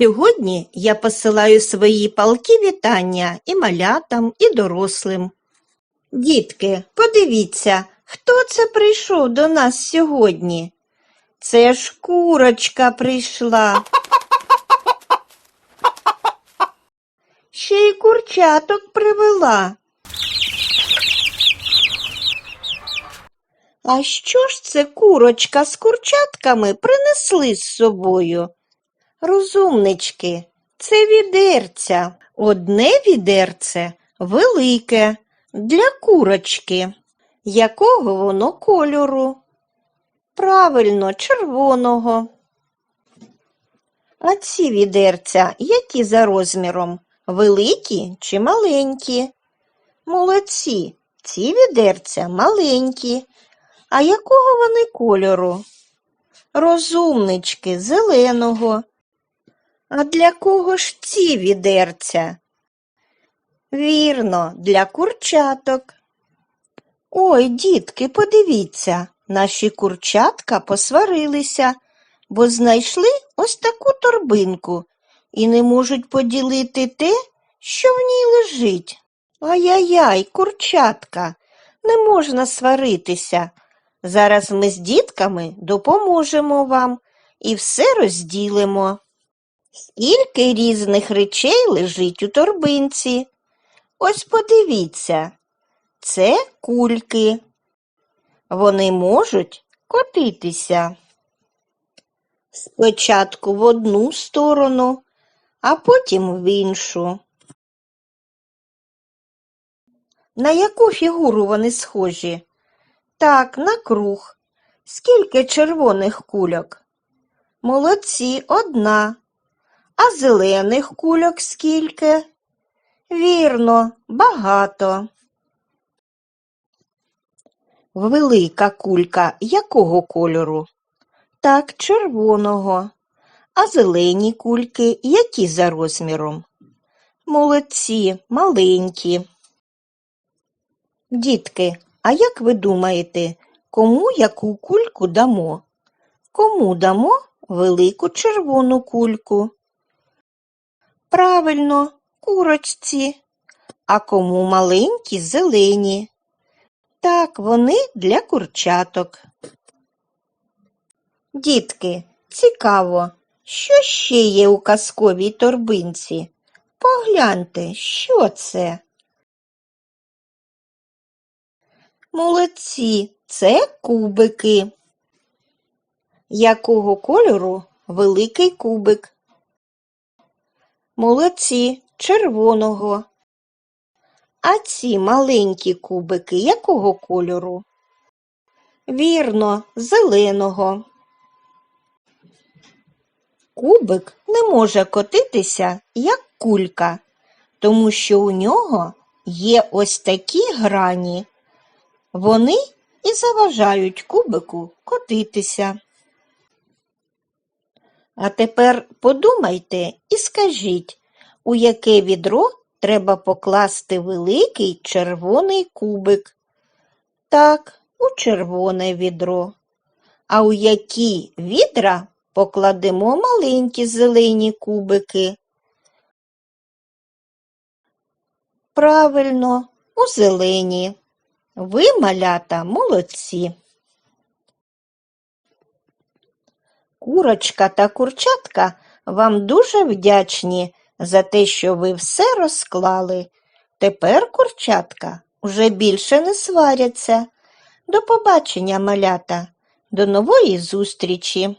Сьогодні я посилаю свої палки вітання і малятам, і дорослим. Дітки, подивіться, хто це прийшов до нас сьогодні? Це ж курочка прийшла. Ще й курчаток привела. А що ж це курочка з курчатками принесли з собою? Розумнички, це відерця. Одне відерце велике для курочки. Якого воно кольору? Правильно, червоного. А ці відерця які за розміром? Великі чи маленькі? Молодці, ці відерця маленькі. А якого вони кольору? Розумнички, зеленого. А для кого ж ці відерця? Вірно, для курчаток. Ой, дітки, подивіться, наші курчатка посварилися, бо знайшли ось таку торбинку і не можуть поділити те, що в ній лежить. Ай-яй-яй, курчатка, не можна сваритися. Зараз ми з дітками допоможемо вам і все розділимо. Скільки різних речей лежить у торбинці? Ось подивіться, це кульки. Вони можуть котитися. Спочатку в одну сторону, а потім в іншу. На яку фігуру вони схожі? Так, на круг. Скільки червоних кульок? Молодці, одна. А зелених кульок скільки? Вірно, багато. Велика кулька якого кольору? Так, червоного. А зелені кульки які за розміром? Молодці, маленькі. Дітки, а як ви думаєте, кому яку кульку дамо? Кому дамо велику червону кульку? Правильно, курочці. А кому маленькі зелені? Так, вони для курчаток. Дітки, цікаво, що ще є у казковій торбинці? Погляньте, що це? Молодці, це кубики. Якого кольору великий кубик? Молодці, червоного. А ці маленькі кубики якого кольору? Вірно, зеленого. Кубик не може котитися, як кулька, тому що у нього є ось такі грані. Вони і заважають кубику котитися. А тепер подумайте і скажіть, у яке відро треба покласти великий червоний кубик? Так, у червоне відро. А у які відра покладемо маленькі зелені кубики? Правильно, у зелені. Ви, малята, молодці. Курочка та курчатка вам дуже вдячні за те, що ви все розклали. Тепер курчатка уже більше не сваряться. До побачення, малята, до нової зустрічі!